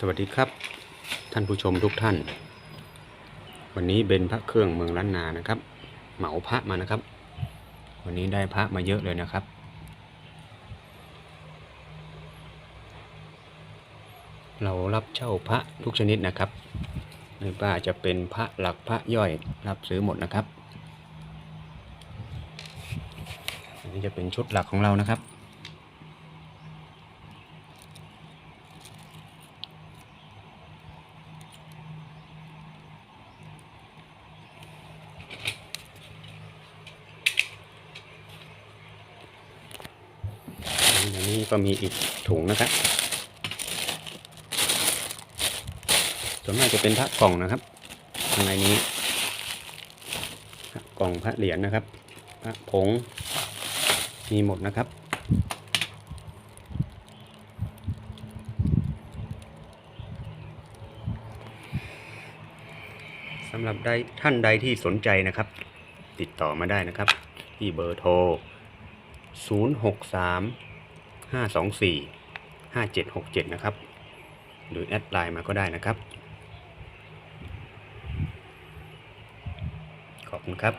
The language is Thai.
สวัสดีครับ ท่านผู้ชมทุกท่าน วันนี้เป็นพระเครื่องเมืองล้านนานะครับ เหมาพระมานะครับ วันนี้ได้พระมาเยอะเลยนะครับ เรารับเช่าพระทุกชนิดนะครับไม่ว่าจะเป็นพระหลักพระย่อยรับซื้อหมดนะครับ อันนี้จะเป็นชุดหลักของเรานะครับ อันนี้ก็มีอีกถุงนะครับ ส่วนมากจะเป็นพระกล่องนะครับข้างในนี้พระกล่องพระเหรียญนะครับ พระผงมีหมดนะครับสำหรับใดท่านใดที่สนใจนะครับ ติดต่อมาได้นะครับ ที่เบอร์โทร 063 524 5767 นะครับ หรือแอดไลน์มาก็ได้นะครับ ขอบคุณครับ